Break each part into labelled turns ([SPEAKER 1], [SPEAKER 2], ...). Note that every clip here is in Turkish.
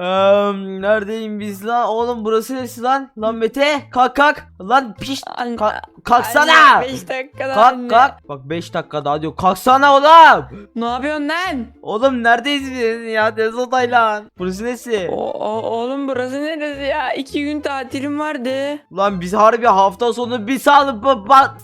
[SPEAKER 1] Eee, neredeyim biz lan? Oğlum burası neresi lan? Lan Mete kalk kalk. Lan piş
[SPEAKER 2] Anne,
[SPEAKER 1] Ka- kalksana.
[SPEAKER 2] anne, beş dakikada
[SPEAKER 1] Kalk
[SPEAKER 2] anne.
[SPEAKER 1] kalk. Bak 5 dakika daha diyor. Kalksana oğlum.
[SPEAKER 2] Ne yapıyorsun lan?
[SPEAKER 1] Oğlum neredeyiz biz ya? Tezotay lan. Burası neresi?
[SPEAKER 2] O, o- oğlum burası neresi ya? İki gün tatilim vardı.
[SPEAKER 1] Lan biz harbi hafta sonu bir salın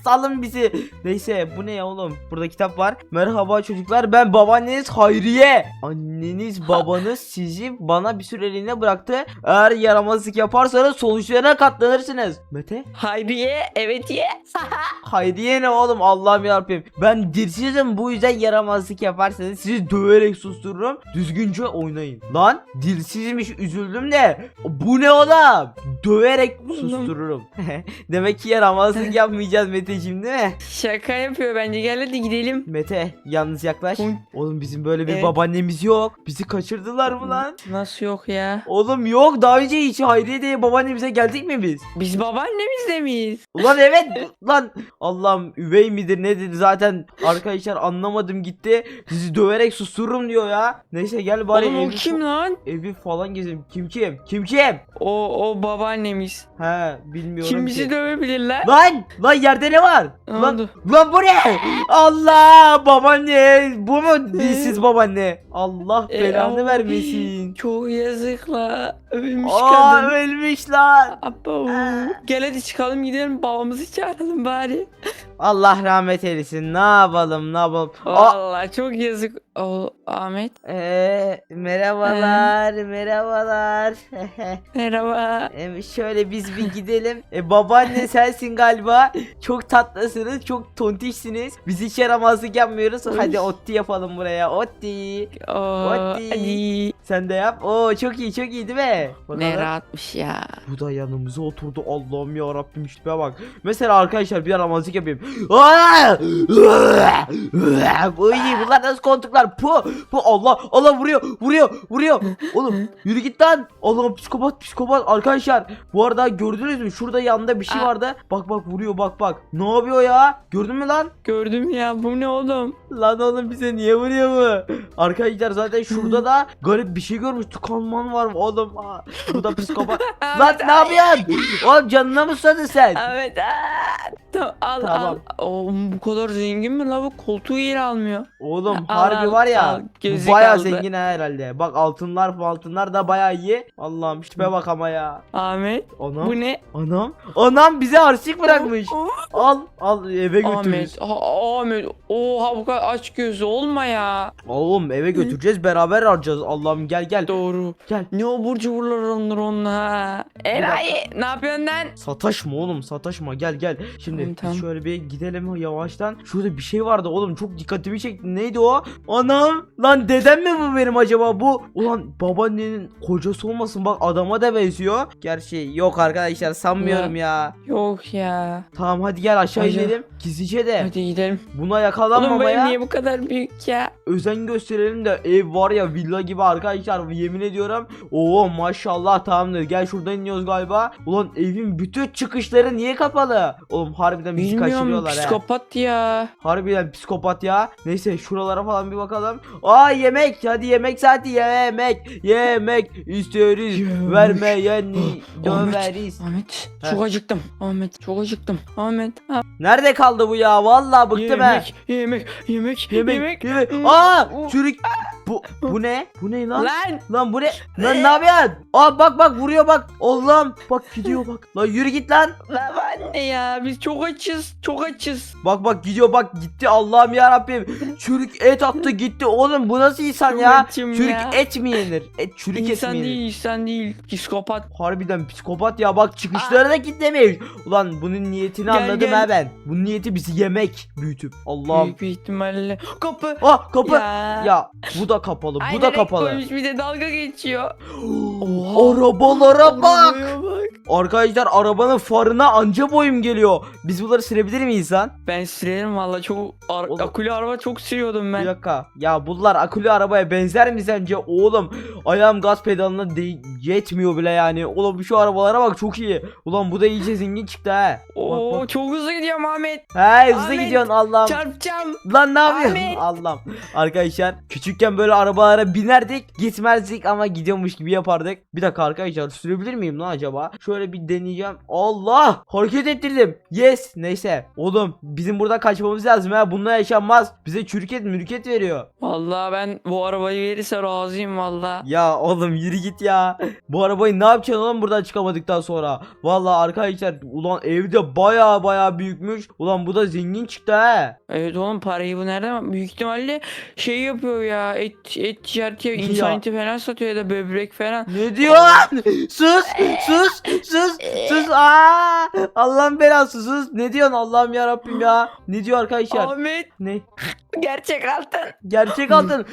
[SPEAKER 1] salın bizi. Neyse bu ne ya oğlum? Burada kitap var. Merhaba çocuklar ben babaanneniz Hayriye. Anneniz babanız sizi bana bir süreliğine bıraktı. Eğer yaramazlık yaparsanız sonuçlarına katlanırsınız. Mete?
[SPEAKER 2] Hayriye evet ye.
[SPEAKER 1] Hayriye ne oğlum Allah'ım yarabbim. Ben dilsizim bu yüzden yaramazlık yaparsanız sizi döverek sustururum. Düzgünce oynayın. Lan dilsizmiş üzüldüm de. Bu ne oğlum? Döverek sustururum. Demek ki yaramazlık yapmayacağız Meteciğim değil mi?
[SPEAKER 2] Şaka yapıyor bence gel hadi gidelim.
[SPEAKER 1] Mete yalnız yaklaş. Oğlum bizim böyle bir
[SPEAKER 2] Evet.
[SPEAKER 1] babaannemiz yok. Bizi kaçırdılar mı lan?
[SPEAKER 2] Nasıl yok ya?
[SPEAKER 1] Oğlum yok daha önce hiç Hayriye diye babaannemize geldik mi biz?
[SPEAKER 2] Biz babaannemizle miyiz?
[SPEAKER 1] Ulan evet lan Allah'ım üvey midir nedir zaten arkadaşlar anlamadım gitti sizi döverek sustururum diyor ya Neyse gel bari
[SPEAKER 2] Oğlum o
[SPEAKER 1] evi,
[SPEAKER 2] kim lan?
[SPEAKER 1] evi falan gezelim kim kim kim kim
[SPEAKER 2] O o babaannemiz.
[SPEAKER 1] He bilmiyorum
[SPEAKER 2] Kim
[SPEAKER 1] ki.
[SPEAKER 2] bizi dövebilir lan?
[SPEAKER 1] Lan lan yerde ne var
[SPEAKER 2] Ne
[SPEAKER 1] lan,
[SPEAKER 2] oldu?
[SPEAKER 1] lan bu ne Allah babaanne bu mu dilsiz babaanne Allah
[SPEAKER 2] E,
[SPEAKER 1] belanı
[SPEAKER 2] ay,
[SPEAKER 1] vermesin
[SPEAKER 2] Çok yazık la. Ölmüş
[SPEAKER 1] Aa
[SPEAKER 2] kadın.
[SPEAKER 1] ölmüş lan
[SPEAKER 2] Abo. Gel hadi çıkalım gidelim babamızı çağıralım bari.
[SPEAKER 1] Allah rahmet eylesin ne yapalım ne yapalım Aa,
[SPEAKER 2] Vallahi çok yazık. O Ahmet
[SPEAKER 1] Ee, merhabalar, merhabalar.
[SPEAKER 2] merhaba.
[SPEAKER 1] Em, şöyle biz bir gidelim. E, babaanne sensin galiba. Çok tatlısınız, çok tontişsiniz. Biz hiç yaramazlık yapmıyoruz. Hadi otti yapalım buraya. Otti.
[SPEAKER 2] Oo,
[SPEAKER 1] hadi. Sen de yap. Oo çok iyi, çok iyi değil mi? Bakalım.
[SPEAKER 2] Ne rahatmış ya.
[SPEAKER 1] Bu da yanımıza oturdu. Allah'ım ya Rabbim işte bak. Mesela arkadaşlar bir yaramazlık yapayım. Aa! Bu iyi. Bunlar nasıl koltuklar? Bu, bu Allah, Allah vuruyor, vuruyor, vuruyor. Oğlum yürü git lan. Allah'ım psikopat, psikopat. Arkadaşlar bu arada gördünüz mü? Şurada yanında bir şey
[SPEAKER 2] Aa.
[SPEAKER 1] vardı. Bak bak vuruyor bak bak. Ne yapıyor ya? Gördün mü lan?
[SPEAKER 2] Gördüm ya bu ne oğlum?
[SPEAKER 1] Lan oğlum bize niye vuruyor bu? Arkadaşlar zaten şurada da garip bir şey görmüş. Tıkanman var mı oğlum? Aa, bu da psikopat. lan ne yapıyorsun? Oğlum canına mı susadın sen?
[SPEAKER 2] Evet. al
[SPEAKER 1] Tamam.
[SPEAKER 2] al. Oğlum bu kadar zengin mi la bu koltuğu yeri almıyor.
[SPEAKER 1] Oğlum harbi
[SPEAKER 2] al,
[SPEAKER 1] var ya.
[SPEAKER 2] Gözü
[SPEAKER 1] baya
[SPEAKER 2] kaldı.
[SPEAKER 1] zengin ha herhalde. Bak altınlar altınlar da baya iyi. Allah'ım tipe bak ama ya.
[SPEAKER 2] Ahmet
[SPEAKER 1] Anam.
[SPEAKER 2] bu ne?
[SPEAKER 1] Anam. Anam bize harçlık bırakmış.
[SPEAKER 2] Oh,
[SPEAKER 1] Al al eve götürürüz.
[SPEAKER 2] Ahmet, ha, Ahmet, oha bu kadar aç gözü olma ya.
[SPEAKER 1] Oğlum eve götüreceğiz beraber harcayacağız. Allah'ım gel gel.
[SPEAKER 2] Doğru.
[SPEAKER 1] Gel.
[SPEAKER 2] Ne o burcu vururlar onlar onunla. Eray ne yapıyorsun lan?
[SPEAKER 1] Sataşma oğlum sataşma gel gel. Şimdi
[SPEAKER 2] Tamam,
[SPEAKER 1] biz
[SPEAKER 2] tamam.
[SPEAKER 1] şöyle bir gidelim yavaştan. Şurada bir şey vardı oğlum çok dikkatimi çekti. Neydi o? Anam lan dedem mi bu benim acaba bu? Ulan babaannenin kocası olmasın bak adama da benziyor. Gerçi yok arkadaşlar sanmıyorum ya.
[SPEAKER 2] Yok ya.
[SPEAKER 1] Tamam hadi gel aşağı
[SPEAKER 2] Acaba-
[SPEAKER 1] inelim. Gizlice de
[SPEAKER 2] Hadi gidelim.
[SPEAKER 1] buna
[SPEAKER 2] Oğlum bu
[SPEAKER 1] yakalanmamaya
[SPEAKER 2] ev niye bu kadar büyük ya?
[SPEAKER 1] özen gösterelim de ev var ya villa gibi arkadaşlar yemin ediyorum. Oo maşallah tamamdır. Gel şuradan iniyoruz galiba. Ulan evin bütün çıkışları niye kapalı? Oğlum harbiden bizi
[SPEAKER 2] Bilmiyorum
[SPEAKER 1] kaçırıyorlar he.
[SPEAKER 2] psikopat ya.
[SPEAKER 1] Harbiden psikopat ya. Neyse şuralara falan bir bakalım. Aa yemek. Hadi yemek saati yemek. Yemek istiyoruz.
[SPEAKER 2] Yemek. Ahmet,
[SPEAKER 1] döveriz.
[SPEAKER 2] Ahmet
[SPEAKER 1] He.
[SPEAKER 2] çok acıktım. Ahmet çok acıktım. Ahmet. ha,
[SPEAKER 1] Nerede kaldı bu ya? Vallahi bıktım he.
[SPEAKER 2] yemek, yemek, yemek,
[SPEAKER 1] Yemek,
[SPEAKER 2] yemek.
[SPEAKER 1] yemek.
[SPEAKER 2] Hmm.
[SPEAKER 1] Aa,
[SPEAKER 2] Oh.
[SPEAKER 1] çürük. Bu bu ne? Bu ne lan?
[SPEAKER 2] Lan
[SPEAKER 1] Lan bu ne? Lan ne yapıyorsun? Aa bak bak vuruyor bak. Allah'ım bak gidiyor bak. Lan yürü git lan.
[SPEAKER 2] lan anne ya biz çok açız çok açız.
[SPEAKER 1] Bak bak gidiyor bak gitti Allah'ım ya Rabbim. Çürük et attı gitti. Oğlum bu nasıl insan ya? Çürük
[SPEAKER 2] ya.
[SPEAKER 1] et mi yenir? Et çürük et
[SPEAKER 2] İnsan
[SPEAKER 1] mi yenir?
[SPEAKER 2] değil insan değil psikopat.
[SPEAKER 1] Harbiden psikopat ya bak çıkışları da kitlemiş. Ulan bunun niyetini
[SPEAKER 2] Gel,
[SPEAKER 1] anladım
[SPEAKER 2] gel.
[SPEAKER 1] ha ben. Bunun niyeti bizi yemek büyütüp. Allah'ım.
[SPEAKER 2] Büyük bir ihtimalle. Kapı.
[SPEAKER 1] Ah kapı. Ya.
[SPEAKER 2] Ya.
[SPEAKER 1] bu da kapalı. Bu da
[SPEAKER 2] direkt
[SPEAKER 1] kapalı.
[SPEAKER 2] koymuş bir de dalga geçiyor.
[SPEAKER 1] Arabalara bak.
[SPEAKER 2] Arabaya bak.
[SPEAKER 1] Arkadaşlar arabanın farına anca boyum geliyor. Biz bunları sürebilir miyiz lan?
[SPEAKER 2] Ben sürerim valla çok ar-
[SPEAKER 1] Oğlum.
[SPEAKER 2] akülü araba çok sürüyordum
[SPEAKER 1] Bir
[SPEAKER 2] ben.
[SPEAKER 1] dakika. Ya bunlar akülü arabaya benzer mi sence? Oğlum ayağım gaz pedalına de- yetmiyor bile yani. Oğlum şu arabalara bak çok iyi. Ulan bu da iyice zengin çıktı ha.
[SPEAKER 2] Oo
[SPEAKER 1] Bak, bak.
[SPEAKER 2] çok hızlı gidiyor Ahmet.
[SPEAKER 1] He hızlı
[SPEAKER 2] Ahmet,
[SPEAKER 1] gidiyorsun Allah'ım.
[SPEAKER 2] Çarpacağım.
[SPEAKER 1] Lan ne yapıyorsun?
[SPEAKER 2] Ahmet.
[SPEAKER 1] Allah'ım. Arkadaşlar küçükken böyle arabalara binerdik gitmezdik ama gidiyormuş gibi yapardık. Bir dakika arkadaşlar sürebilir miyim lan acaba? Şöyle bir deneyeceğim. Allah! Hareket ettirdim. Yes. Neyse. Oğlum bizim burada kaçmamız lazım ha. Bununla yaşanmaz. Bize çürüket mürüket veriyor.
[SPEAKER 2] Valla ben bu arabayı verirse razıyım valla.
[SPEAKER 1] Ya oğlum yürü git ya. Bu arabayı ne yapacaksın oğlum buradan çıkamadıktan sonra? Vallahi arkadaşlar ulan evde baya baya büyükmüş. Ulan bu da zengin çıktı ha.
[SPEAKER 2] Evet oğlum parayı bu nereden? Büyük ihtimalle şey yapıyor ya. Et et ticareti yapıyor. İnsan
[SPEAKER 1] Ya.
[SPEAKER 2] eti falan satıyor ya da böbrek falan.
[SPEAKER 1] Ne diyor lan? sus sus sus sus. Aa! Allah'ın belası sus. Ne diyorsun Allah'ım ya Rabbim ya? Ne diyor arkadaşlar?
[SPEAKER 2] Ahmet
[SPEAKER 1] Ne?
[SPEAKER 2] Gerçek altın.
[SPEAKER 1] Gerçek altın.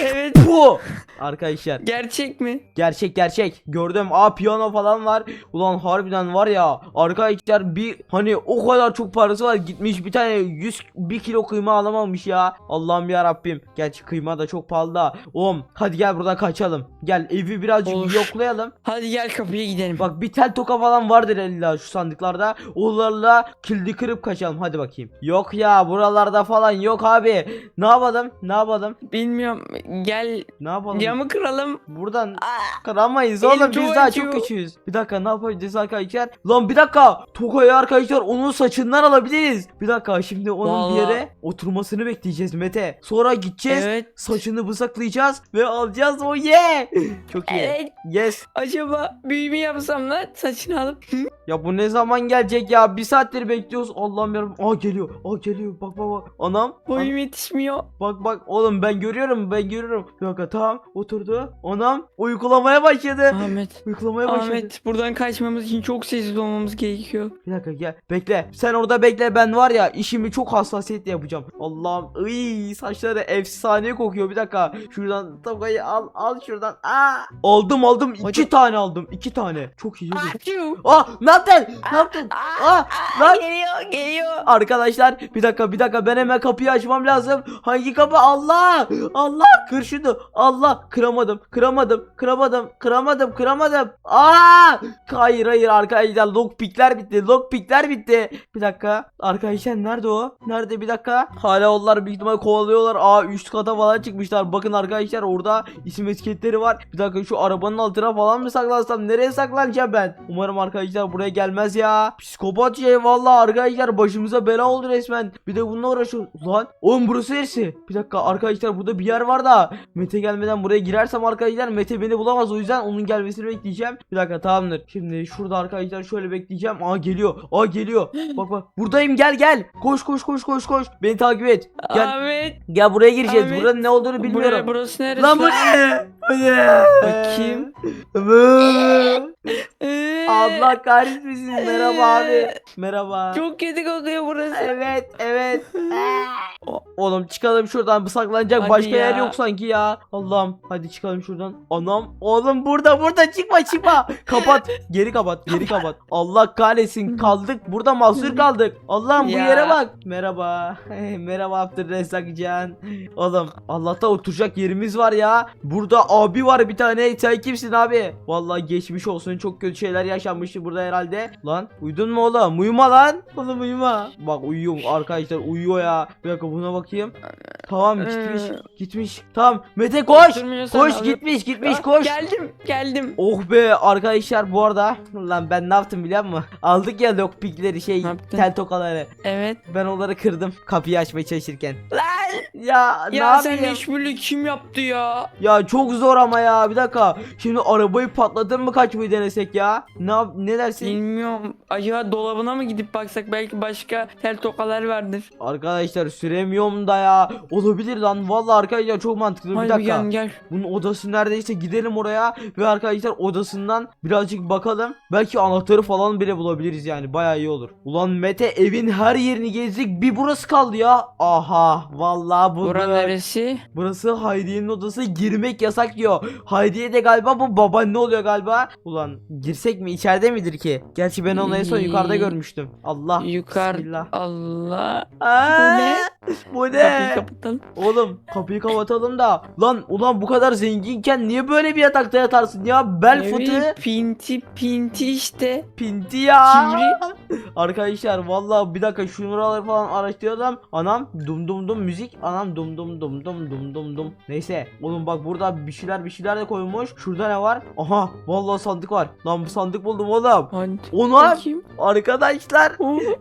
[SPEAKER 2] evet.
[SPEAKER 1] Bu. Arkadaşlar.
[SPEAKER 2] Gerçek mi?
[SPEAKER 1] gerçek gerçek. Gördüm. A piyano falan var. Ulan harbiden var ya. Arkadaşlar bir hani o kadar çok parası var. Gitmiş bir tane 100 bir kilo kıyma alamamış ya. Allah'ım ya Rabbim gerçi kıyma da çok pahalı da. Oğlum hadi gel buradan kaçalım. Gel evi birazcık
[SPEAKER 2] Olur.
[SPEAKER 1] yoklayalım.
[SPEAKER 2] Hadi gel kapıya gidelim.
[SPEAKER 1] bak bir tel toka falan vardır illa şu sandıklarda. Onlarla kilidi kırıp kaçalım. Hadi bakayım. Yok ya buralarda falan yok. Abi ne yapalım ne yapalım
[SPEAKER 2] Bilmiyorum gel
[SPEAKER 1] ne yapalım
[SPEAKER 2] camı kıralım.
[SPEAKER 1] buradan
[SPEAKER 2] Aa,
[SPEAKER 1] Kıramayız
[SPEAKER 2] Elim
[SPEAKER 1] oğlum biz
[SPEAKER 2] çok
[SPEAKER 1] daha
[SPEAKER 2] acıyor.
[SPEAKER 1] çok küçüğüz. Bir dakika ne yapacağız arkadaşlar? Lan bir dakika. Tokayı arkadaşlar onun saçından alabiliriz. Bir dakika şimdi onun bir
[SPEAKER 2] Vallahi.
[SPEAKER 1] yere oturmasını bekleyeceğiz Mete. Sonra gideceğiz.
[SPEAKER 2] evet.
[SPEAKER 1] Saçını bızaklayacağız ve alacağız o ye. Çok iyi.
[SPEAKER 2] Evet.
[SPEAKER 1] Yes.
[SPEAKER 2] Acaba büyümü yapsam da saçını alıp
[SPEAKER 1] Ya bu ne zaman gelecek ya? Bir saattir bekliyoruz. Allah'ım yarabbim. Aa geliyor. Aa geliyor. Bak bak bak. Anam. An-
[SPEAKER 2] boyum yetişmiyor.
[SPEAKER 1] Bak bak oğlum ben görüyorum ben görüyorum. Bir dakika tamam oturdu. Anam uykulamaya başladı.
[SPEAKER 2] Ahmet.
[SPEAKER 1] Uykulamaya başladı.
[SPEAKER 2] Ahmet buradan kaçmamız için çok sessiz olmamız gerekiyor.
[SPEAKER 1] Bir dakika gel. Bekle. Sen orada bekle. Ben var ya işimi çok hassasiyetle yapacağım. Allah'ım. Iy, saçları efsane kokuyor. Bir dakika. Şuradan tokayı al. Al şuradan. Aa! Aldım aldım. iki
[SPEAKER 2] Hocam-
[SPEAKER 1] tane aldım. iki tane. Çok iyi.
[SPEAKER 2] Achoo!
[SPEAKER 1] Aa ne yaptın? Ne yaptın? Aa lan.
[SPEAKER 2] Geliyor geliyor.
[SPEAKER 1] Arkadaşlar bir dakika bir dakika ben hemen kapıyı açmam lazım. Hangi kapı? Allah! Allah kır. Allah kıramadım. Kıramadım. Kıramadım. Kıramadım. Kıramadım. Aa! Hayır hayır arkadaşlar lockpickler bitti. Lockpickler bitti. Bir dakika. Arkadaşlar nerede o? Nerede bir dakika? Hala onlar büyük ihtimal kovalıyorlar. Aa üst kata falan çıkmışlar. Bakın arkadaşlar orada isim etiketleri var. Bir dakika şu arabanın altına falan mı saklansam? Nereye saklanacağım ben? Umarım arkadaşlar buraya gelmez ya. Psikopat şey vallahi arkadaşlar başımıza bela oldu resmen. Bir de bununla uğraşıyor. Lan oğlum burası neresi? Bir dakika arkadaşlar burada bir yer var da Mete gelmeden buraya girersem arkadaşlar Mete beni bulamaz o yüzden onun gelmesini bekleyeceğim. Bir dakika tamamdır. Şimdi şurada arkadaşlar şöyle bekleyeceğim. Aa geliyor. Aa geliyor. Bak bak. Buradayım gel gel. Koş koş koş koş koş. Beni takip et. Gel.
[SPEAKER 2] Ahmet.
[SPEAKER 1] Gel buraya gireceğiz.
[SPEAKER 2] Ahmet.
[SPEAKER 1] Buranın ne olduğunu
[SPEAKER 2] Buraya,
[SPEAKER 1] bilmiyorum.
[SPEAKER 2] burası neresi?
[SPEAKER 1] Lan bu ne? Bu ne?
[SPEAKER 2] Bakayım.
[SPEAKER 1] Allah kahretmesin. Merhaba abi. Merhaba.
[SPEAKER 2] Çok kötü kokuyor burası.
[SPEAKER 1] Evet evet. O- Oğlum çıkalım şuradan saklanacak
[SPEAKER 2] Hadi
[SPEAKER 1] başka yer
[SPEAKER 2] ya.
[SPEAKER 1] yok sanki ya. Allah'ım hadi çıkalım şuradan. Anam oğlum burada burada çıkma çıkma. kapat geri kapat geri kapat. Allah kahretsin kaldık burada mahsur kaldık. Allah'ım bu
[SPEAKER 2] Ya.
[SPEAKER 1] yere bak. Merhaba. Merhaba Abdülrezzak Can. Oğlum Allah'ta oturacak yerimiz var ya. Burada abi var bir tane. Sen kimsin abi? Vallahi geçmiş olsun çok kötü şeyler yaşanmıştı burada herhalde. Lan uyudun mu oğlum? Uyuma lan. Oğlum uyuma. Bak uyuyor arkadaşlar uyuyor ya. Bir dakika buna bakayım. Tamam gitmiş. Gitmiş. Tamam Mete koş. Koş gitmiş gitmiş
[SPEAKER 2] Ah,
[SPEAKER 1] koş.
[SPEAKER 2] Geldim geldim.
[SPEAKER 1] Oh be arkadaşlar bu arada lan ben ne yaptım biliyor musun? Aldık ya lockpickleri şey tel tokaları.
[SPEAKER 2] Evet.
[SPEAKER 1] Ben onları kırdım kapıyı açmaya çalışırken.
[SPEAKER 2] Lan.
[SPEAKER 1] Ya, ne
[SPEAKER 2] Ya sen
[SPEAKER 1] yapayım?
[SPEAKER 2] işbirliği kim yaptı ya?
[SPEAKER 1] Ya çok zor ama ya bir dakika. Şimdi arabayı patlatır mı kaçmayı denesek ya? Ne yap ne dersin?
[SPEAKER 2] Bilmiyorum. Acaba dolabına mı gidip baksak belki başka tel tokalar vardır.
[SPEAKER 1] Arkadaşlar süremiyorum da ya. Olabilir lan. Vallahi arkadaşlar çok mantıklı. bir
[SPEAKER 2] Hadi
[SPEAKER 1] dakika.
[SPEAKER 2] gel gel.
[SPEAKER 1] Bunun odası neredeyse gidelim oraya ve arkadaşlar odasından birazcık bakalım. Belki anahtarı falan bile bulabiliriz yani. Bayağı iyi olur. Ulan Mete evin her yerini gezdik. Bir burası kaldı ya. Aha. Vallahi bulduk.
[SPEAKER 2] Bura neresi?
[SPEAKER 1] Burası Hayriye'nin odası girmek yasak diyor. Hayriye de galiba bu babaanne oluyor galiba. Ulan girsek mi içeride midir ki? Gerçi ben onu en son yukarıda görmüştüm. Allah.
[SPEAKER 2] Yukarı. Allah.
[SPEAKER 1] Aa,
[SPEAKER 2] ne?
[SPEAKER 1] Bu
[SPEAKER 2] Kapıyı
[SPEAKER 1] ne?
[SPEAKER 2] kapatalım.
[SPEAKER 1] Oğlum kapıyı kapatalım da. Lan ulan bu kadar zenginken niye böyle bir yatakta yatarsın ya? Bel
[SPEAKER 2] Ne
[SPEAKER 1] fıtığı
[SPEAKER 2] Pinti pinti işte.
[SPEAKER 1] pinti ya.
[SPEAKER 2] Sivri.
[SPEAKER 1] Arkadaşlar vallahi bir dakika şunları falan araştıralım. Anam dum dum dum müzik. Anam dum dum dum dum dum dum dum. Neyse oğlum bak burada bir şeyler bir şeyler de koymuş. Şurada ne var? Aha vallahi sandık var. Lan bu sandık buldum oğlum. Onlar
[SPEAKER 2] Bakayım.
[SPEAKER 1] arkadaşlar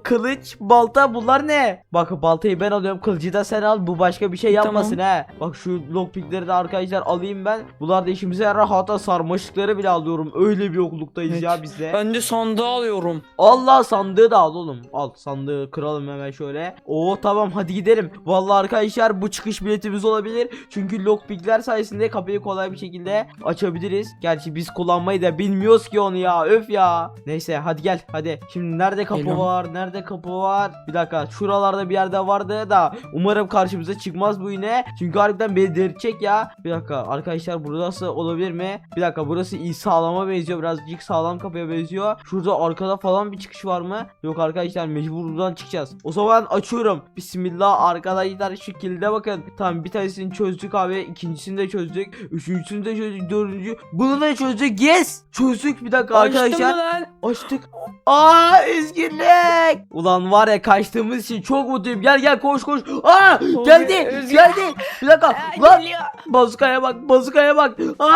[SPEAKER 1] kılıç, balta bunlar ne? Bak baltayı ben alıyorum, kılıcı da sen al. Bu başka bir şey yapmasın he. Bak şu lockpickleri de arkadaşlar alayım ben. Bunlar da işimize yarar. Hatta sarmaşıkları bile alıyorum. Öyle bir okuluktayız
[SPEAKER 2] Evet.
[SPEAKER 1] ya biz de.
[SPEAKER 2] Ben de sandığı alıyorum.
[SPEAKER 1] Allah sandığı da al oğlum. Al sandığı kıralım hemen şöyle. Oo tamam hadi gidelim. Vallahi arkadaşlar bu çıkış biletimiz olabilir. Çünkü lockpickler sayesinde kapıyı kolay bir şekilde açabiliriz. Gerçi biz kullanmayı da bilmiyoruz ki onu ya. Öf ya. Neyse hadi gel hadi. Şimdi nerede kapı
[SPEAKER 2] Geliyorum.
[SPEAKER 1] var? Nerede kapı var? Bir dakika. Şuralarda bir yerde vardı da umarım karşımıza çıkmaz bu yine. Çünkü harbiden beni delirtecek ya. Bir dakika arkadaşlar burası olabilir mi? Bir dakika burası iyi sağlama benziyor. Birazcık sağlam kapıya benziyor. Şurada arkada falan bir çıkış var mı? Yok arkadaşlar mecbur buradan çıkacağız. O zaman açıyorum. Bismillah arkadaşlar şu kilide bakın. Tamam bir tanesini çözdük abi. ikincisini de çözdük. Üçüncüsünü de çözdük. Dördüncü. Bunu da çözdük. Yes. Çözdük bir dakika
[SPEAKER 2] Açtın
[SPEAKER 1] arkadaşlar.
[SPEAKER 2] lan?
[SPEAKER 1] Açtık. Aa üzgünlük. Ulan var ya kaçtığımız için çok mutluyum. Gel gel koş koş. Aa geldi.
[SPEAKER 2] Özgür.
[SPEAKER 1] Geldi. Bir dakika. Lan bazukaya bak. Bazukaya bak. Aa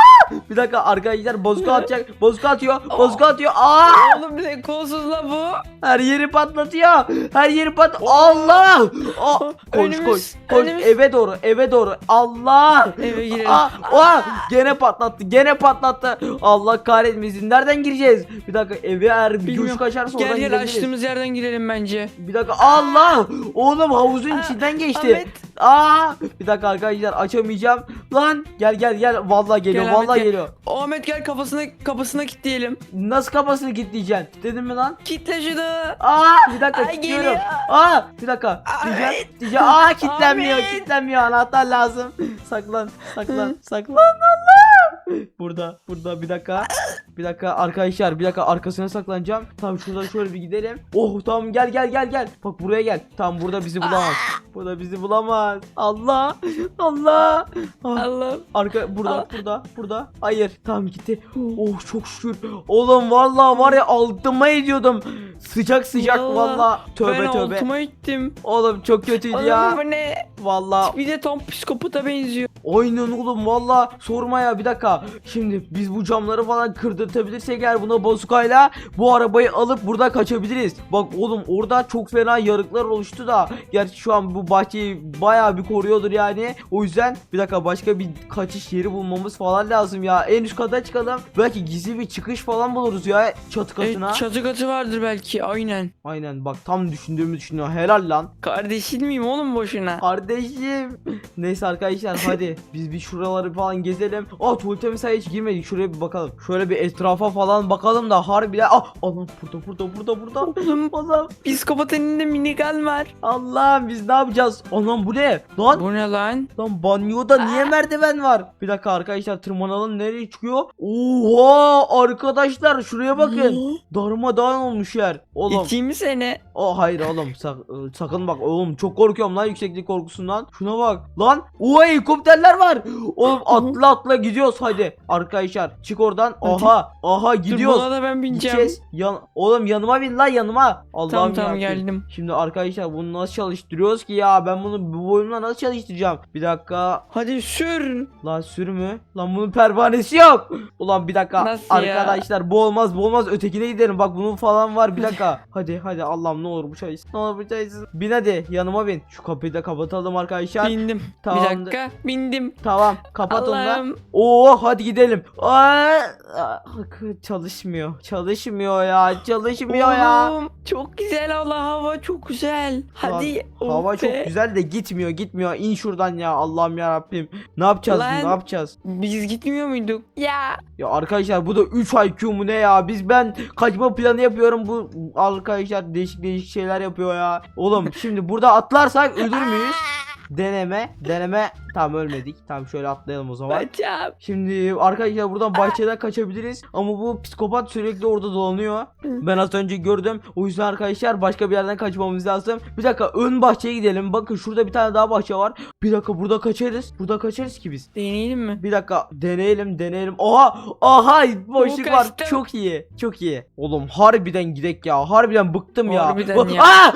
[SPEAKER 1] bir dakika arkadaşlar bazuka atacak. Bazuka atıyor. Bazuka atıyor. Aa
[SPEAKER 2] Oğlum ne kolsuz la bu.
[SPEAKER 1] her yeri patlatıyor. Her yeri pat. Allah. Aa, koş
[SPEAKER 2] Önümüz,
[SPEAKER 1] koş. Koş
[SPEAKER 2] önümüz.
[SPEAKER 1] eve doğru. Eve doğru. Allah.
[SPEAKER 2] Eve girelim.
[SPEAKER 1] Aa, aa, gene patlattı. Gene patlattı. Allah kahretmesin. Nereden gireceğiz? Bir dakika eve eğer bir
[SPEAKER 2] Bilmiyorum.
[SPEAKER 1] göç kaçarsa oradan
[SPEAKER 2] Gel gel
[SPEAKER 1] girebiliriz.
[SPEAKER 2] açtığımız yerden girelim bence.
[SPEAKER 1] Bir dakika Allah! Oğlum havuzun içinden geçti.
[SPEAKER 2] Ahmet.
[SPEAKER 1] Aa! Bir dakika arkadaşlar açamayacağım. Lan gel gel gel. Vallahi geliyor.
[SPEAKER 2] Gel Ahmet,
[SPEAKER 1] vallahi
[SPEAKER 2] gel.
[SPEAKER 1] geliyor.
[SPEAKER 2] Ahmet gel kafasına kafasına kilitleyelim.
[SPEAKER 1] Nasıl kafasını kilitleyeceksin? Dedim mi lan?
[SPEAKER 2] Kitle şunu.
[SPEAKER 1] Aa! Bir dakika
[SPEAKER 2] Ay,
[SPEAKER 1] kilitliyorum.
[SPEAKER 2] geliyor.
[SPEAKER 1] Aa! Bir dakika. Diyeceğim. Diyeceğim. Aa kilitlenmiyor.
[SPEAKER 2] Ahmet.
[SPEAKER 1] Kilitlenmiyor. Anahtar lazım. Saklan. Saklan. Saklan. Allah! Burada. Burada bir dakika. Bir dakika arkadaşlar bir dakika arkasına saklanacağım. Tamam şuradan şöyle bir gidelim. Oh tamam gel gel gel gel. Bak buraya gel. Tamam burada bizi bulamaz. Burada bizi bulamaz. Allah. Allah. Ah,
[SPEAKER 2] Allah.
[SPEAKER 1] Arka burada
[SPEAKER 2] Aa.
[SPEAKER 1] burada burada. Hayır tamam gitti. Oh çok şükür. Oğlum vallahi var ya altıma ediyordum. Sıcak sıcak
[SPEAKER 2] Vallahi
[SPEAKER 1] vallahi. Tövbe
[SPEAKER 2] ben
[SPEAKER 1] tövbe.
[SPEAKER 2] altıma ettim.
[SPEAKER 1] Oğlum çok kötüydü
[SPEAKER 2] Oğlum
[SPEAKER 1] ya.
[SPEAKER 2] bu ne?
[SPEAKER 1] Vallahi
[SPEAKER 2] Bir de tam psikopata benziyor.
[SPEAKER 1] Aynen oğlum valla sorma ya bir dakika. Şimdi biz bu camları falan kırdırtabilirsek eğer buna bozukayla bu arabayı alıp burada kaçabiliriz. Bak oğlum orada çok fena yarıklar oluştu da. Gerçi şu an bu bahçeyi baya bir koruyordur yani. O yüzden bir dakika başka bir kaçış yeri bulmamız falan lazım ya. En üst kata çıkalım. Belki gizli bir çıkış falan buluruz ya çatı katına.
[SPEAKER 2] Evet, çatı katı vardır belki aynen.
[SPEAKER 1] Aynen bak tam düşündüğümü düşünüyor. Helal lan.
[SPEAKER 2] Kardeşin miyim oğlum boşuna?
[SPEAKER 1] Kardeşim. Neyse arkadaşlar hadi biz bir şuraları falan gezelim. Aa tuvalete mesela hiç girmedik. Şuraya bir bakalım. Şöyle bir etrafa falan bakalım da harbiden. Ah Allah'ım burada burada burada burada.
[SPEAKER 2] Oğlum
[SPEAKER 1] Allah'ım.
[SPEAKER 2] psikopat elinde minigun var.
[SPEAKER 1] Allah'ım biz ne yapacağız? Anam bu ne? Lan
[SPEAKER 2] Bu ne lan?
[SPEAKER 1] lan banyoda niye merdiven var? Bir dakika arkadaşlar tırmanalım nereye çıkıyor? Oha arkadaşlar şuraya bakın. Darmadağın olmuş yer. Oğlum.
[SPEAKER 2] İteyim mi seni?
[SPEAKER 1] O hayır oğlum sak- ıı, sakın bak oğlum çok korkuyorum lan yükseklik korkusundan. Şuna bak lan. Oha helikopterler var. Oğlum atla atla gidiyoruz hadi. Arkadaşlar çık oradan.
[SPEAKER 2] Hadi.
[SPEAKER 1] Aha aha
[SPEAKER 2] Dur
[SPEAKER 1] gidiyoruz.
[SPEAKER 2] buna da ben bineceğim.
[SPEAKER 1] Gideceğiz. Yan oğlum yanıma bin lan yanıma. Allah'ım
[SPEAKER 2] Tamam tamam geldim.
[SPEAKER 1] Şimdi arkadaşlar bunu nasıl çalıştırıyoruz ki ya ben bunu bu boyumla nasıl çalıştıracağım? Bir dakika.
[SPEAKER 2] Hadi sür.
[SPEAKER 1] Lan sür mü? Lan bunun pervanesi yok. Ulan bir dakika.
[SPEAKER 2] Nasıl ya?
[SPEAKER 1] Arkadaşlar bu olmaz bu olmaz ötekine gidelim. Bak bunun falan var bir dakika. hadi hadi Allah'ım ne olur bu çalışsın. Ne olur bu çalışsın. Bin hadi yanıma bin. Şu kapıyı da kapatalım arkadaşlar.
[SPEAKER 2] Bindim.
[SPEAKER 1] Tamamdır.
[SPEAKER 2] Bir dakika. Bindim.
[SPEAKER 1] Tamam kapat onu da. Oo hadi gidelim. Aa, çalışmıyor. Çalışmıyor ya. Çalışmıyor ya.
[SPEAKER 2] Oğlum, Çok güzel Allah hava çok güzel. Hadi.
[SPEAKER 1] Hava
[SPEAKER 2] of
[SPEAKER 1] çok
[SPEAKER 2] be.
[SPEAKER 1] güzel de gitmiyor gitmiyor. İn şuradan ya Allah'ım ya Rabbim. Ne yapacağız
[SPEAKER 2] Lan.
[SPEAKER 1] ne yapacağız?
[SPEAKER 2] Biz gitmiyor muyduk? Ya.
[SPEAKER 1] Ya arkadaşlar bu da 3 IQ mu ne ya? Biz ben kaçma planı yapıyorum bu arkadaşlar değişik değişik şeyler yapıyor ya. Oğlum şimdi burada atlarsak ölür müyüz? deneme deneme tamam ölmedik tamam şöyle atlayalım o zaman
[SPEAKER 2] Bacağım.
[SPEAKER 1] Şimdi arkadaşlar buradan bahçeden kaçabiliriz ama bu psikopat sürekli orada dolanıyor. Ben az önce gördüm. O yüzden arkadaşlar başka bir yerden kaçmamız lazım. Bir dakika ön bahçeye gidelim. Bakın şurada bir tane daha bahçe var. Bir dakika burada kaçarız. Burada kaçarız ki biz.
[SPEAKER 2] Deneyelim mi?
[SPEAKER 1] Bir dakika deneyelim deneyelim. Oha aha boşluk var.
[SPEAKER 2] kaçtım.
[SPEAKER 1] Çok iyi. Çok iyi. Oğlum harbiden gidek ya. Harbiden bıktım ya.
[SPEAKER 2] Harbiden
[SPEAKER 1] Oh,
[SPEAKER 2] ya.
[SPEAKER 1] Aa! Aa!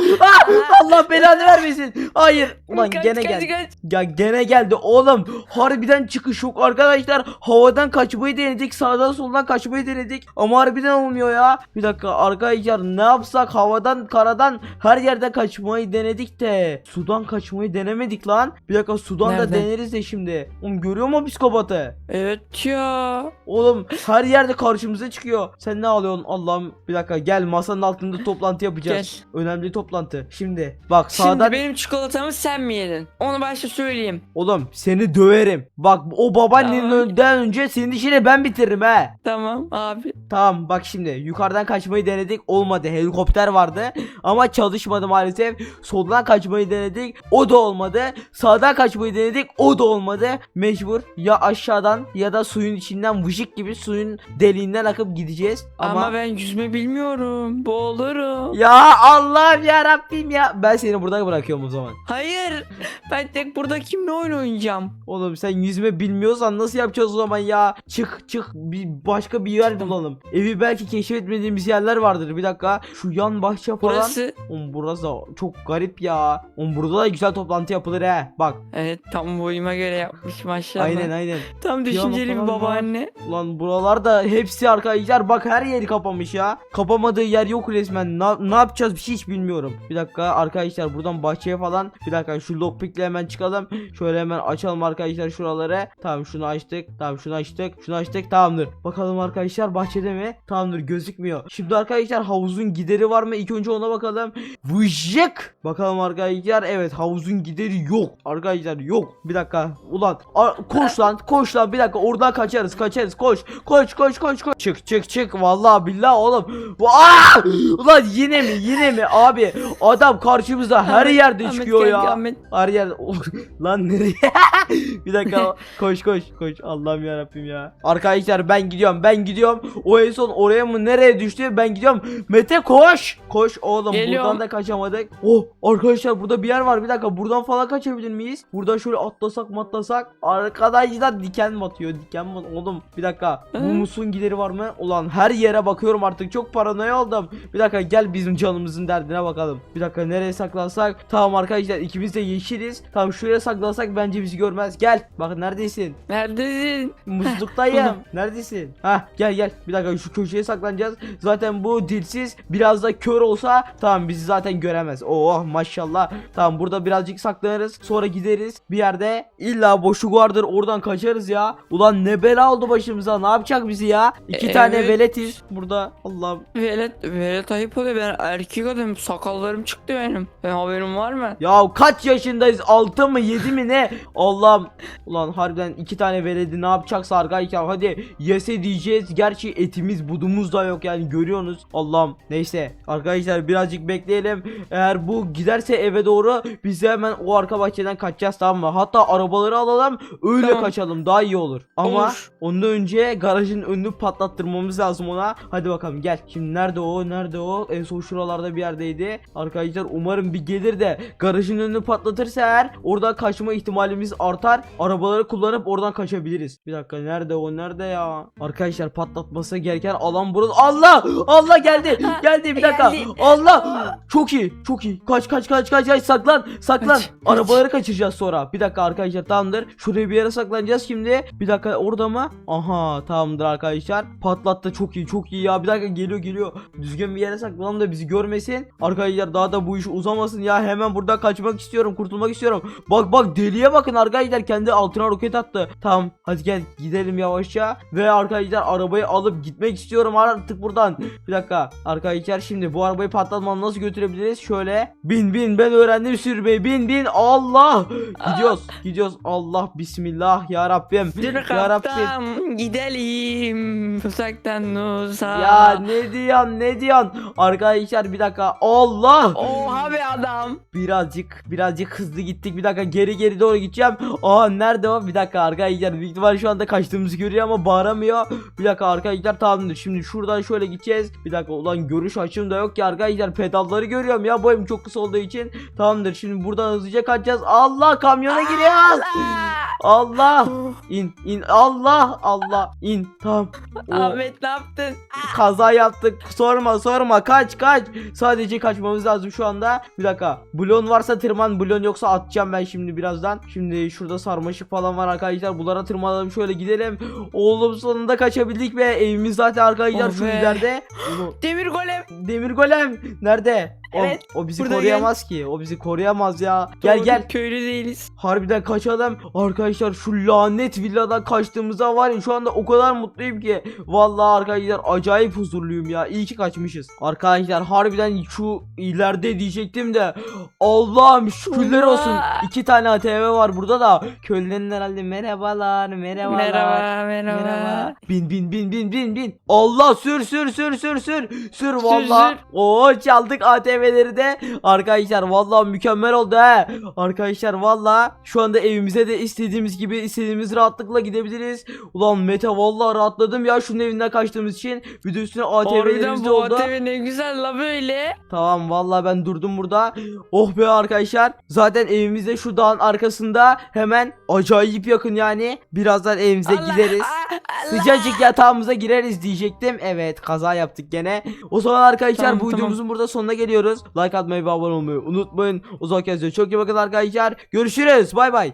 [SPEAKER 1] Allah belanı vermesin. Hayır. Ulan
[SPEAKER 2] Kaç,
[SPEAKER 1] gene
[SPEAKER 2] kaç, kaç.
[SPEAKER 1] Ya gene geldi oğlum. Harbiden çıkış yok arkadaşlar. Havadan kaçmayı denedik. Sağdan soldan kaçmayı denedik. Ama harbiden olmuyor ya. Bir dakika arkadaşlar ne yapsak havadan karadan her yerde kaçmayı denedik de. Sudan kaçmayı denemedik lan. Bir dakika sudan da
[SPEAKER 2] Nerede?
[SPEAKER 1] deneriz de şimdi. Oğlum görüyor mu psikopatı?
[SPEAKER 2] Evet ya.
[SPEAKER 1] Oğlum her yerde karşımıza çıkıyor. Sen ne alıyorsun Allah'ım? Bir dakika gel masanın altında toplantı yapacağız. Önemli toplantı. Şimdi bak sağdan
[SPEAKER 2] Şimdi benim çikolatamı sen mi yedin? Onu başta söyleyeyim.
[SPEAKER 1] Oğlum seni döverim. Bak o babaannenin
[SPEAKER 2] Tamam.
[SPEAKER 1] önden önce senin işini ben bitiririm he.
[SPEAKER 2] Tamam abi.
[SPEAKER 1] Tamam bak şimdi yukarıdan kaçmayı denedik olmadı helikopter vardı ama çalışmadı maalesef soldan kaçmayı denedik o da olmadı sağdan kaçmayı denedik o da olmadı mecbur ya aşağıdan ya da suyun içinden vıcık gibi suyun deliğinden akıp gideceğiz
[SPEAKER 2] Ama,
[SPEAKER 1] ama,
[SPEAKER 2] ben yüzme bilmiyorum. Boğulurum.
[SPEAKER 1] ya Allah'ım ya Rabbim ya ben seni burada bırakıyorum o zaman
[SPEAKER 2] Hayır. Ben tek burada kimle oyun oynayacağım?
[SPEAKER 1] Oğlum sen yüzme bilmiyorsan nasıl yapacağız o zaman ya? Çık çık bir başka bir yer bulalım. Evi belki keşfetmediğimiz yerler vardır. Bir dakika şu yan bahçe falan.
[SPEAKER 2] Burası.
[SPEAKER 1] Oğlum burası da çok garip ya. Oğlum burada da güzel toplantı yapılır he. Bak
[SPEAKER 2] Evet tam boyuma göre yapmış maşallah.
[SPEAKER 1] aynen aynen.
[SPEAKER 2] Tam düşünceli bir babaanne.
[SPEAKER 1] Ulan buralarda hepsi arkadaşlar bak her yeri kapamış ya. Kapamadığı yer yok resmen. Na- ne yapacağız bir şey hiç bilmiyorum. Bir dakika arkadaşlar buradan bahçeye falan. Bir dakika şu lockpick'le hemen çıkalım. Şöyle hemen açalım arkadaşlar şuraları. Tamam şunu açtık. Tamam şunu açtık. Şunu açtık. Tamamdır. Bakalım arkadaşlar bahçede mi? Tamamdır gözükmüyor. Şimdi arkadaşlar havuzun gideri var mı? İlk önce ona bakalım. Vıjık. Bakalım arkadaşlar. Evet havuzun gideri yok. Arkadaşlar yok. Bir dakika. Ulan a- koş lan koş lan bir dakika oradan kaçarız kaçarız koş koş koş koş koş çık çık çık vallahi billahi oğlum Aa! ulan yine mi yine mi abi adam karşımızda her yerde çıkıyor ya her yerde lan nereye? Bir dakika koş koş koş. Allah'ım ya Rabbim ya. Arkadaşlar ben gidiyorum ben gidiyorum. O en son oraya mı nereye düştü? Ben gidiyorum. Mete koş! Koş oğlum
[SPEAKER 2] Geliyorum.
[SPEAKER 1] buradan da kaçamadık. Oh arkadaşlar burada bir yer var. Bir dakika buradan falan kaçabilir miyiz? Buradan şöyle atlasak matlasak. Arkadaşlar diken mi atıyor diken mi oğlum bir dakika. Bu musun gideri var mı? Ulan her yere bakıyorum artık. Çok paranoya oldum. Bir dakika gel bizim canımızın derdine bakalım. Bir dakika nereye saklansak? Tamam arkadaşlar ikimiz de yeşiliz tamam şuraya saklansak bence bizi görmez gel bak neredesin
[SPEAKER 2] Neredesin?
[SPEAKER 1] Muzluktayım.
[SPEAKER 2] Buldum.
[SPEAKER 1] Neredesin? Ha gel gel. Bir dakika şu köşeye saklanacağız. Zaten bu dilsiz biraz da kör olsa tamam bizi zaten göremez. Oh maşallah. Tamam burada birazcık saklanırız. Sonra gideriz. Bir yerde illa boşluk vardır. Oradan kaçarız ya. Ulan ne bela oldu başımıza. Ne yapacak bizi ya? İki
[SPEAKER 2] E,
[SPEAKER 1] tane
[SPEAKER 2] evet.
[SPEAKER 1] veletiz burada. Allah'ım.
[SPEAKER 2] Velet, velet ayıp oluyor. Ben erkek adamım. Sakallarım çıktı benim. Benim haberim var mı?
[SPEAKER 1] Ya kaç yaşındayız? 6 mı 7 mi ne? Allah'ım. Ulan harbiden iki tane veledi ne yapacaksa arkadaşlar hadi yese diyeceğiz. Gerçi etimiz budumuz da yok yani görüyorsunuz. Allah'ım. Neyse arkadaşlar birazcık bekleyelim. Eğer bu giderse eve doğru biz hemen o arka bahçeden kaçacağız tamam mı? Hatta arabaları alalım öyle
[SPEAKER 2] Tamam.
[SPEAKER 1] kaçalım daha iyi olur. Ama
[SPEAKER 2] Olur.
[SPEAKER 1] ondan önce garajın önünü patlattırmamız lazım ona. Hadi bakalım gel. Şimdi nerede o? Nerede o? En son şuralarda bir yerdeydi. Arkadaşlar umarım bir gelir de garajın önünü patlatırsa eğer oradan kaçma ihtimalimiz artar. Arabaları kullanıp oradan kaçabiliriz. Bir dakika nerede o? Nerede ya? Arkadaşlar patlatması gereken alan burası. Allah! Allah geldi. Geldi bir dakika. Allah! Çok iyi. Çok iyi. Kaç kaç kaç kaç kaç saklan. Saklan.
[SPEAKER 2] Kaç, kaç.
[SPEAKER 1] Arabaları kaçıracağız sonra. Bir dakika arkadaşlar tamamdır. Şuraya bir yere saklanacağız şimdi. Bir dakika orada mı? Aha tamamdır arkadaşlar. Patlattı çok iyi çok iyi ya. Bir dakika geliyor geliyor. Düzgün bir yere saklanalım da bizi görmesin. Arkadaşlar daha da bu iş uzamasın ya. Hemen buradan kaçmak istiyorum. Kurtulmak istiyorum. Bak bak deliye bakın arkadaşlar. Kendi altına roket attı. Tamam hadi gel gidelim yavaşça. Ve arkadaşlar arabayı alıp gitmek istiyorum artık buradan. Bir dakika arkadaşlar şimdi bu arabayı patlatmadan nasıl götürebiliriz? Şöyle bin bin ben öğrendim sürmeyi. Bin bin Allah. Gidiyoruz. Gidiyoruz. Allah bismillah ya Rabbim. Ya Rabbim.
[SPEAKER 2] gidelim. uzaktan uzağa.
[SPEAKER 1] Ya ne diyorsun ne diyorsun? Arkadaşlar bir dakika. Allah!
[SPEAKER 2] Oha be adam.
[SPEAKER 1] Birazcık birazcık hızlı gittik. Bir dakika geri geri doğru gideceğim. Aa nerede o? Bir dakika arkadaşlar. Büyük ihtimal şu anda kaçtığımızı görüyor ama bağıramıyor. Bir dakika arkadaşlar tamamdır. Şimdi şuradan şöyle gideceğiz. Bir dakika ulan görüş açım da yok ki arkadaşlar. Pedalları görüyorum ya boyum çok kısa olduğu için. Tamamdır. Şimdi buradan hızlıca kaçacağız. Allah kamyona giriyoruz. Allah. İn in Allah Allah in tamam. O-
[SPEAKER 2] Ahmet ne yaptın?
[SPEAKER 1] kaza yaptık. Sorma sorma kaç kaç. Sadece kaçmamız lazım şu anda. Bir dakika. Blon varsa tırman. Blon yoksa atacağım ben şimdi birazdan. Şimdi şurada sarmaşık falan var arkadaşlar. Bunlara tırmanalım şöyle gidelim. Oğlum sonunda kaçabildik ve evimiz zaten arkadaşlar
[SPEAKER 2] Oh
[SPEAKER 1] şu ileride.
[SPEAKER 2] Demir golem.
[SPEAKER 1] Demir golem nerede? O,
[SPEAKER 2] Evet,
[SPEAKER 1] o bizi
[SPEAKER 2] burada
[SPEAKER 1] koruyamaz ki. O bizi koruyamaz ya. Gel
[SPEAKER 2] Doğru,
[SPEAKER 1] gel.
[SPEAKER 2] Köylü değiliz.
[SPEAKER 1] Harbiden kaçalım. Arkadaşlar şu lanet villadan kaçtığımıza var ya şu anda o kadar mutluyum ki. Vallahi arkadaşlar acayip huzurluyum ya. İyi ki kaçmışız. Arkadaşlar harbiden şu ileride diyecektim de Allah'ım şükürler olsun.
[SPEAKER 2] Allah.
[SPEAKER 1] İki tane ATV var burada da. Köylülerin herhalde merhabalar merhabalar.
[SPEAKER 2] Merhaba merhaba.
[SPEAKER 1] Bin bin bin bin bin bin. Allah sür sür sür sür sür. Sür valla. Oo çaldık ATV'leri de. Arkadaşlar valla mükemmel oldu he. Arkadaşlar valla şu anda evimize de istediğimiz gibi istediğimiz rahatlıkla gidebiliriz. Ulan Mete valla rahatladım ya şunun evinden kaçtığımız için. Bir de üstüne ATV'lerimiz de oldu.
[SPEAKER 2] ATV ne güzel la böyle.
[SPEAKER 1] Tamam valla ben durdum burada. Oh be arkadaşlar. Zaten evimizde şu dağın arkasında hemen acayip yakın yani. Birazdan evimize
[SPEAKER 2] Allah,
[SPEAKER 1] gideriz.
[SPEAKER 2] ah, Allah.
[SPEAKER 1] Sıcacık yatağımıza gireriz diyecektim. Evet kaza yaptık gene. O zaman arkadaşlar
[SPEAKER 2] Tamam,
[SPEAKER 1] bu
[SPEAKER 2] tamam.
[SPEAKER 1] videomuzun burada sonuna geliyoruz. Like atmayı ve abone olmayı unutmayın. O zaman kendinize çok iyi bakın arkadaşlar. Görüşürüz. Bay bay.